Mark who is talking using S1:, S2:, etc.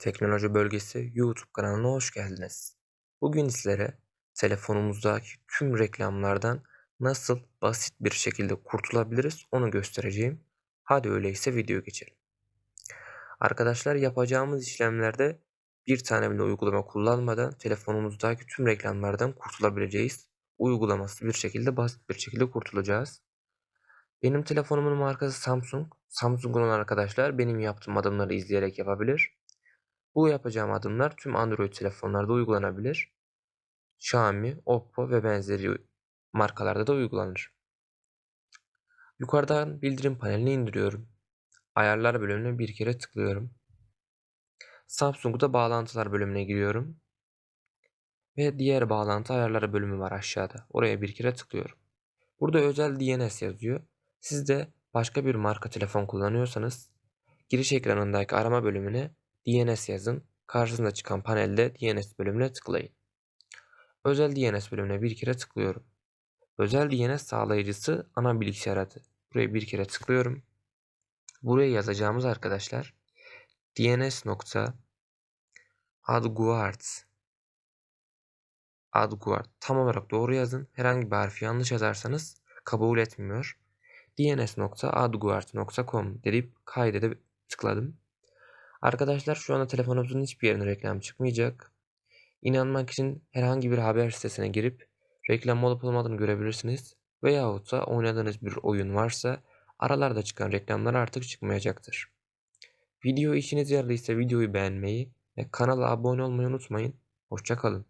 S1: Teknoloji Bölgesi YouTube kanalına hoş geldiniz. Bugün sizlere telefonumuzdaki tüm reklamlardan nasıl basit bir şekilde kurtulabiliriz onu göstereceğim. Hadi öyleyse video geçelim. Arkadaşlar yapacağımız işlemlerde bir tane bile uygulama kullanmadan telefonumuzdaki tüm reklamlardan kurtulabileceğiz. Uygulaması bir şekilde basit bir şekilde kurtulacağız. Benim telefonumun markası Samsung. Samsung olan arkadaşlar benim yaptığım adımları izleyerek yapabilir. Bu yapacağım adımlar tüm Android telefonlarda uygulanabilir. Xiaomi, Oppo ve benzeri markalarda da uygulanır. Yukarıdan bildirim panelini indiriyorum. Ayarlar bölümüne bir kere tıklıyorum. Samsung'da bağlantılar bölümüne giriyorum. Ve diğer bağlantı ayarları bölümü var aşağıda. Oraya bir kere tıklıyorum. Burada özel DNS yazıyor. Siz de başka bir marka telefon kullanıyorsanız giriş ekranındaki arama bölümüne DNS yazın. Karşısında çıkan panelde DNS bölümüne tıklayın. Özel DNS bölümüne bir kere tıklıyorum. Özel DNS sağlayıcısı ana bilgisayar adı. Buraya bir kere tıklıyorum. Buraya yazacağımız arkadaşlar DNS nokta AdGuard AdGuard tam olarak doğru yazın. Herhangi bir harfi yanlış yazarsanız kabul etmiyor. dns.adguard.com deyip kaydede tıkladım. Arkadaşlar şu anda telefonumuzun hiçbir yerine reklam çıkmayacak. İnanmak için herhangi bir haber sitesine girip reklam olup olmadığını görebilirsiniz. Veyahut da oynadığınız bir oyun varsa aralarda çıkan reklamlar artık çıkmayacaktır. Video işinize yaradıysa videoyu beğenmeyi ve kanala abone olmayı unutmayın. Hoşçakalın.